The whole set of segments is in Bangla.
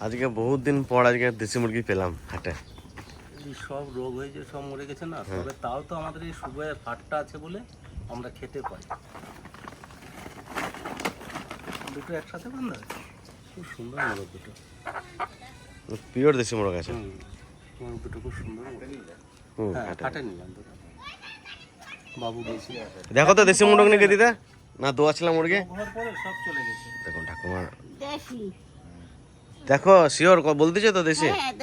আজকে বহুত দিন পর আজকে দেশি মুরগি পেলাম হাটে। এই সব রোগ হয়েছে সব মরে গেছে না? তবে তাও তো আমাদের এই সুগারের ফাটটা আছে বলে আমরা খেতে পাই। দুটো একসাথে বান্ধা? খুব সুন্দর মোরগ দুটো। পিওর দেশি মুরগ আছে। মোরগ দুটো খুব সুন্দর হ্যাঁ। কাটে নিলাম দুটো। বাবু দেখো তো দেশি মুরগ নিকে দিদা না দোয়া ছিল মুরগি? ঘর সব চলে গেছে। দেখুন ঠাকুমার দেশি। দেখো শিওর বলতেছে তো দেশি? হ্যাঁ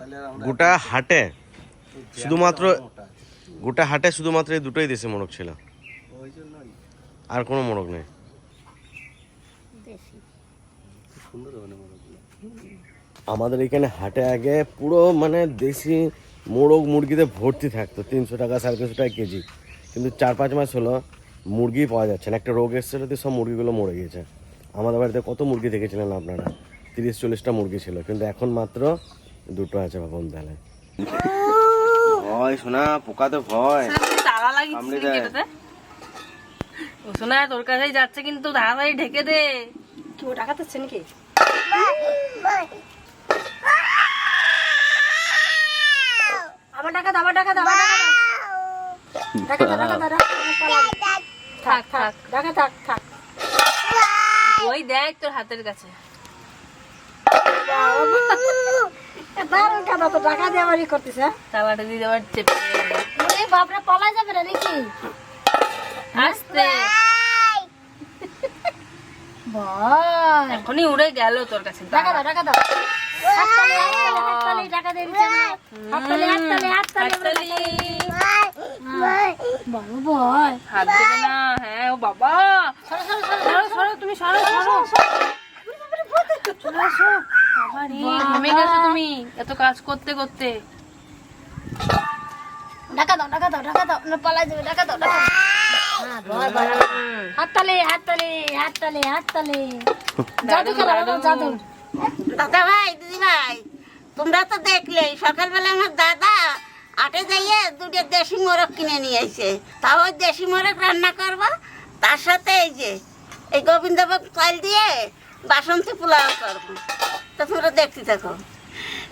আর আমরা গোটা হাটে শুধুমাত্র। গোটা হাটে শুধুমাত্র এই দুটোই দেশি মোরগ ছিল। আর কোনো মোরগ নেই। সুন্দর হবে না মোরগগুলো আমাদের এখানে হাটে আগে পুরো মানে দেশি মোরগ মুরগিতে ভর্তি থাকতো তিনশো টাকা সাড়ে তিনশো টাকা কেজি। কিন্তু চার পাঁচ মাস হলো মুরগি পাওয়া যাচ্ছে না। একটা রোগ এসেছিল তো সব মুরগিগুলো মরে গেছে। আমাদের বাড়িতে কত মুরগি দেখেছিলেন আপনারা? তিরিশ চল্লিশটা মুরগি ছিল কিন্তু এখন মাত্র দুটো আছে ভাবুন তাহলে। ভয় শোনা পোকাতে ভয়। তালা সামনে লাগিয়েছিস যায়। এটাতে? ও শোনা তোর কাছেই যাচ্ছে কিন্তু তাড়াতাড়ি ঢেকে দে। কি ও টাকা নাকি? আমার টাকা দাও আমার টাকা দাও টাকা দাও। টাকা দাও থাক থাক টাকা থাক থাক। ওই দেখ তোর হাতের কাছে। দারুণ তো টাকা দিয়ে বাড়ি করতেছে। তালাটা দিয়ে দেওয়ার চেপে। ওরে বাপরে যাবে রে নাকি? আসতে। এখনই উড়ে গেল তোর কাছে। টাকা দাও টাকা দাও। হ্যাঁ তুমি সরো সরো চলে আসো। বাবা রে। ঘেমে গেছো তুমি এত কাজ করতে করতে। টাকা দাও টাকা দাও টাকা দাও। না পলাই যাবে টাকা দাও টাকা দাও। হ্যাঁ। হাততালি হাততালি হাততালি হাততালি। জাদু খেলা জাদু দাদা ভাই দিদি ভাই তোমরা তো দেখলে সকালবেলা আমার দাদা আটে যাইয়ে দুটো দেশি মোরগ কিনে নিয়ে এসে, তাও ওই দেশি মোরগ রান্না করব, তার সাথে এই যে, এই গোবিন্দভোগ চাল দিয়ে বাসন্তী পোলাও করব। তা তোমরা দেখতে থাকো,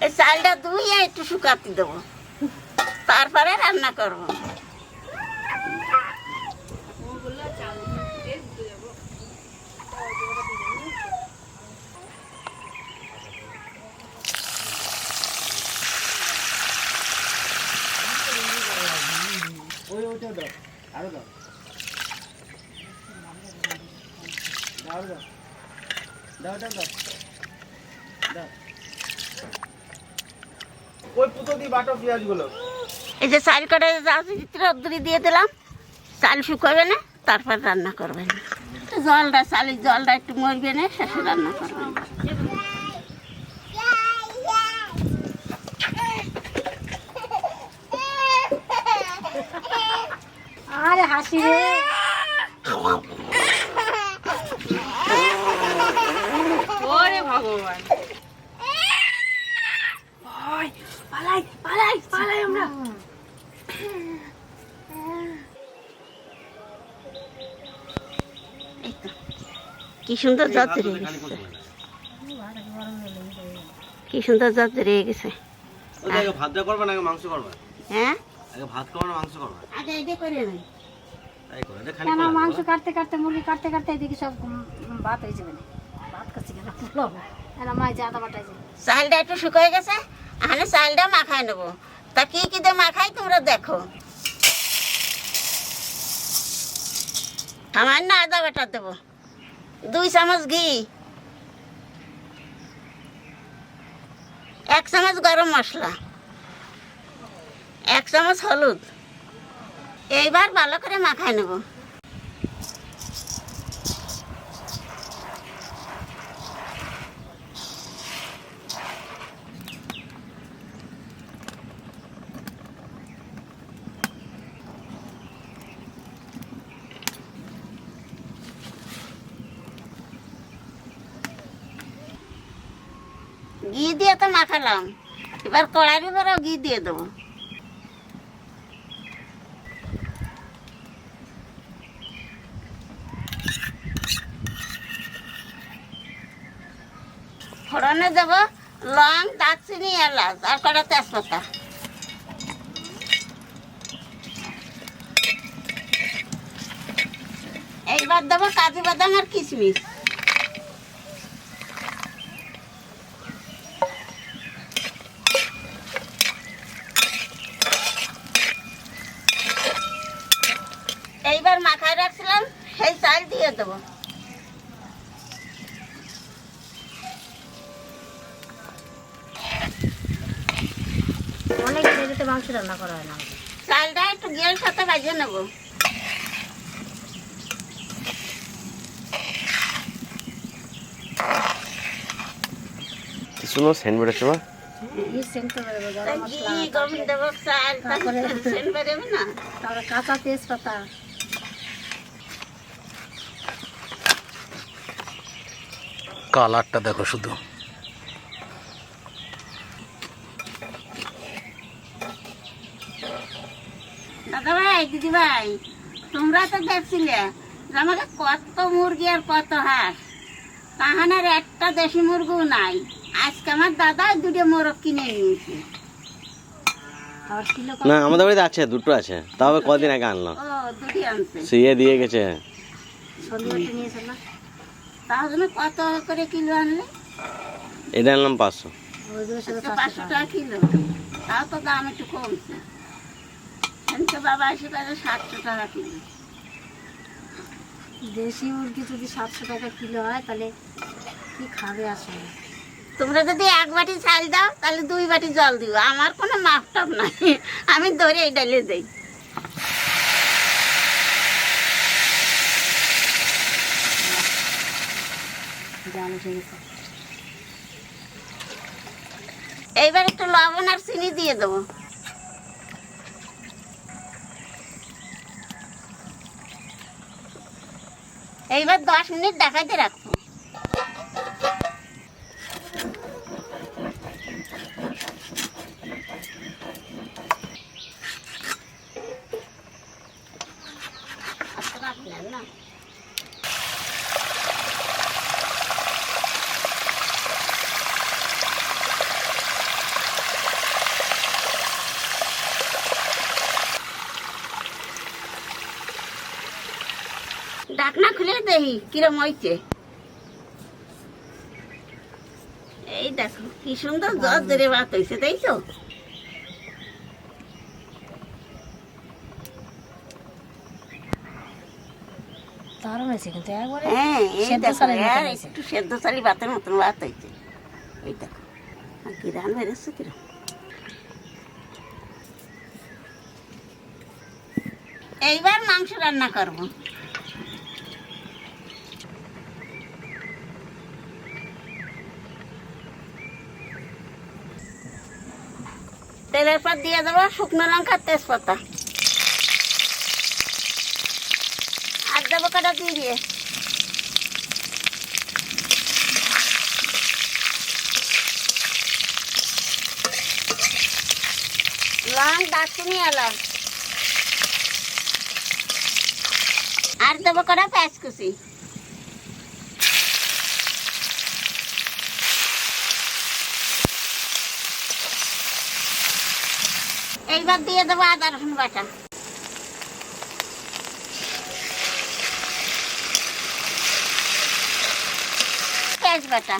এই চালটা ধুইয়ে একটু শুকাতে দেবো, তারপরে রান্না করব। এই যে চাল করে রোদ্দুরি দিয়ে দিলাম। চাল তারপর রান্না করবেন। জলটা, চালের জলটা একটু মরবে না, শেষে রান্না করবেন আরে হাসি রে ওরে ভগবান। পালাই পালাই পালাই আমরা। কি সুন্দর জাত রয়ে গেছে। কি সুন্দর জাত রয়ে গেছে। ভাত করবে না মাংস করবে? হ্যাঁ? আগে ভাত করবে না মাংস করবে? আগে এটা করে কেন মাংস কাটতে কাটতে মুরগি কাটতে কাটতে এদিকে সব ভাত হয়ে যাবে। ভাত কাছে গেলে এরা মাছ আদা বাটাই চালটা একটু শুকিয়ে গেছে আমি চালটা মাখাই নেব। তা কি কি দিয়ে মাখাই তোমরা দেখো। সামান্য আদা বাটা দেবো। দুই চামচ ঘি। এক চামচ গরম মশলা। এক চামচ হলুদ। এইবার ভালো করে মাখাই নেব। ঘি দিয়ে তো মাখালাম। এবার কড়াইয়ের ঘি দিয়ে দেবো। ফোড়নে দেব লং দারচিনি এলাচ আর কটা তেজপাতা। এইবার দেবো কাজু বাদাম আর কিশমিশ এইবার মাখায় রাখছিলাম সেই চাল দিয়ে দেবো অনেক মাংস রান্না করা হয় না চালটা একটু গিয়ের সাথে বাজিয়ে নেব। কি সুন্দর সেন্ট বেরোচ্ছে মা? না? কাঁচা তেজপাতা। কালারটা দেখো শুধু। ভাই দিদি ভাই তোমরা তো দেখছিলে আমাকে কত মুরগি আর কত হাঁস। তাহানের একটা দেশি মুরগিও নাই। আজকে আমার দাদা দুটো মোরগ কিনে নিয়েছে। না আমাদের বাড়িতে আছে দুটো আছে। তবে কদিন আগে আনলাম ও শুয়ে দিয়ে গেছে। তাহলে কত করে কিলো আনলে? এটা আনলাম পাঁচশো। পাঁচশো টাকা কিলো। তাও তো দাম একটু কমছে। সেদিনকে বাবা এসে পারে সাতশো টাকা কিলো। দেশি মুরগি যদি সাতশো টাকা কিলো হয় তাহলে কি খাবে আসলে? তোমরা যদি এক বাটি চাল দাও তাহলে দুই বাটি জল দিব আমার কোনো মাপ টাপ নাই। আমি ধরে এই ডালে দেই। এইবার একটু লবণ আর চিনি দিয়ে দেবো। এইবার দশ মিনিট দেখাইতে রাখব না ডাকনা খুলে দেখি কিরম হয়েছে এই দেখো কি সুন্দর জল ধরে ভাত হয়েছে তাই তো? দারুণ হয়েছে কিন্তু একবারে হ্যাঁ সেদ্ধ মতন একটু সেদ্ধ চালি ভাতের মতন ভাত হয়েছে এই দেখো আর কি রান বেরোচ্ছে কিরম? এইবার মাংস রান্না করব। তেলের পর দিয়ে দেবো, শুকনো লঙ্কা, তেজপাতা। আর দেবো কটা দিয়ে। লং দারচিনি এলাচ আর দেবো কটা পেঁয়াজ এইবার দিয়ে দেবো আদা রসুন বাটা। পেঁয়াজ বাটা।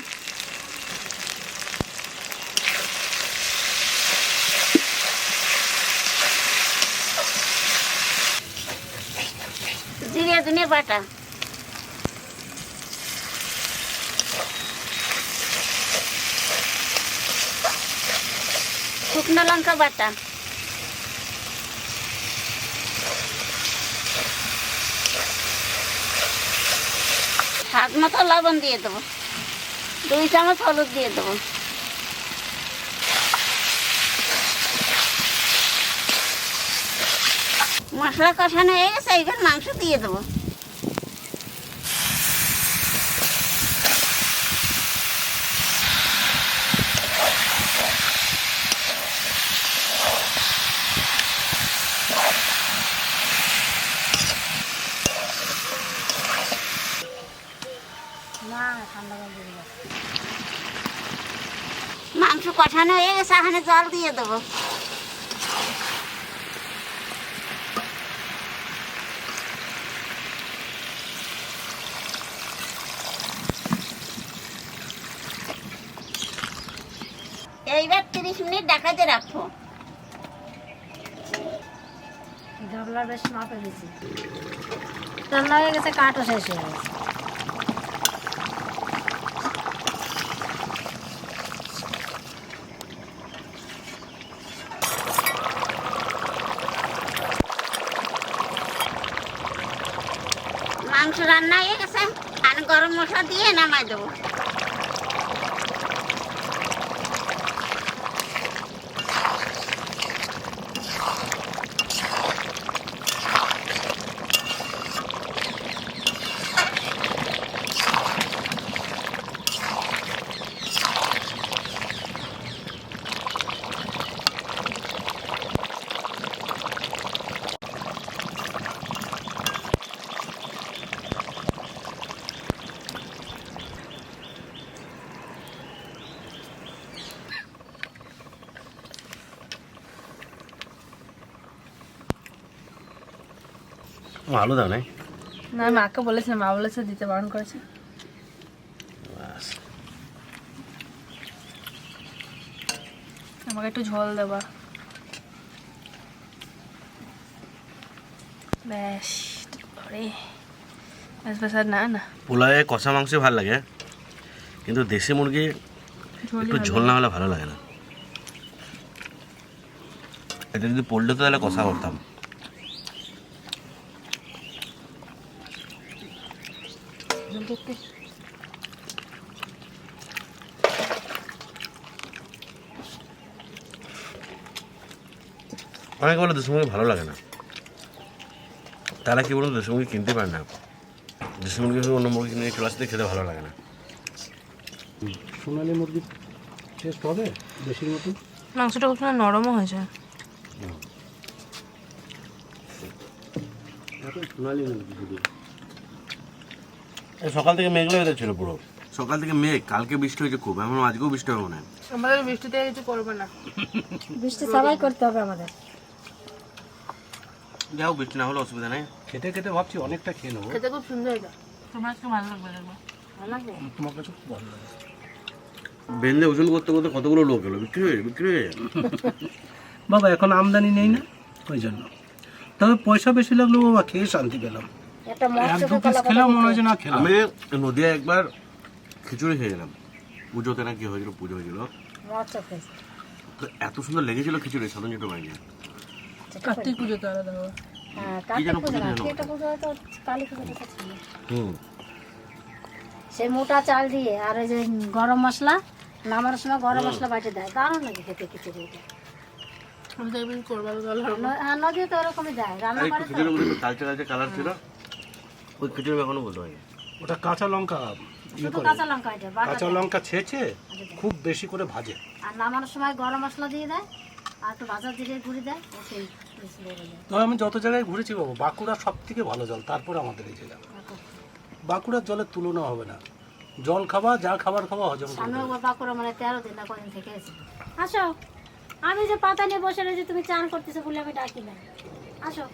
জিরে ধনে বাটা। শুকনো লঙ্কা বাটা। স্বাদ মতো লবণ দিয়ে দেবো। দুই চামচ হলুদ দিয়ে দেবো। মশলা কষানো হয়ে গেছে এইবার মাংস দিয়ে দেবো। না ঠান্ডা জল দিয়ে কষানো হয়ে গেছে, এখানে জল দিয়ে দেবো। এইবার তিরিশ মিনিট ডাকাতে রাখব। গাবলার বেশ মাপে হয়ে গেছে, কাঠও শেষ হয়ে গেছে মাংস রান্না হয়ে গেছে আর গরম মশলা দিয়ে নামাই দেবো। আলু দাও নাই? না মাকে বলেছিলাম মা বলেছে দিতে বারণ করেছে। আমাকে একটু ঝোল দেবা। ব্যাস আরে ব্যাস ব্যাস আর না না। পোলাওয়ে কষা মাংস ভালো লাগে কিন্তু দেশি মুরগি একটু ঝোল না হলে ভালো লাগে না। এটা যদি পড়লে তো তাহলে কষা করতাম। অনেকে বলে দেশি মুরগি ভালো লাগে না। তারা কি বলতো দেশি মুরগি কিনতে পারে না। দেশি মুরগি অন্য মুরগি কিনে চলে আসতে খেতে ভালো লাগে না। সোনালি মুরগির টেস্ট হবে দেশির মতন? মাংসটা খুব নরমও হয়েছে। এখন সোনালি মুরগি সকাল থেকে মেঘলা হয়ে ছিল পুরো। সকাল থেকে মেঘ কালকে বৃষ্টি হয়েছে খুব এমন আজকেও বৃষ্টি হবে মনে হয়। আমাদের বৃষ্টিতে কিছু করবে না। বৃষ্টি সবাই করতে হবে আমাদের। যাও বৃষ্টি না হলে অসুবিধা নেই। খেতে খেতে ভাবছি অনেকটা খেয়ে নেব। খেতে খুব সুন্দর এটা তোমার আজকে ভালো লাগবে ভালো লাগবে? তোমার কাছে খুব ভালো লাগে। বেঁধে ওজন করতে করতে কতগুলো লোক এলো? বিক্রি হয়ে বিক্রি হয়ে বাবা এখন আমদানি নেই না? ওই জন্য। তবে পয়সা বেশি লাগল বাবা খেয়ে শান্তি পেলাম। আমি নদিয়া একবার খিচুড়ি খেয়ে গেলাম পুজোতে না কি হয়েছিল? পুজো হয়েছিল। তো এত সুন্দর লেগেছিল খিচুড়ি সাধন যেটা পাইনি কার্তিক পুজোতে আলাদা হ্যাঁ পুজো তো সেই মোটা চাল দিয়ে আর ওই যে গরম মশলা নামানোর সময় গরম মশলা বাটে দেয়। দারুণ লাগে খেতে খিচুড়ি এটা। আমি তো একদিন করব ভালো হবে ন- হ্যাঁ, নদীতে ওরকমই দেয়। রান্না করে কালচে কালচে কালার ছিল। ওই খিচুড়ি এখনও বলতে পারি ওটা কাঁচা লঙ্কা ইয়ে শুধু করে। কাঁচা লঙ্কা এটা বাটা কাঁচা লঙ্কা ছেঁচে খুব বেশি করে ভাজে। আর নামানোর সময় গরম মশলা দিয়ে দেয় আর একটু ভাজা জিরে গুঁড়ি দেয় তবে আমি যত জায়গায় ঘুরেছি বাবু বাঁকুড়া সব থেকে ভালো জল তারপরে আমাদের এই জায়গা বাঁকুড়ার জলের তুলনা হবে না। জল খাওয়া যা খাবার খাওয়া হজম করবে। একবার বাঁকুড়া মানে তেরো দিন না কদিন থেকে আসো। আমি যে পাতা নিয়ে বসে রয়েছি তুমি চান করতেছো বলে আমি ডাকি না। আসো।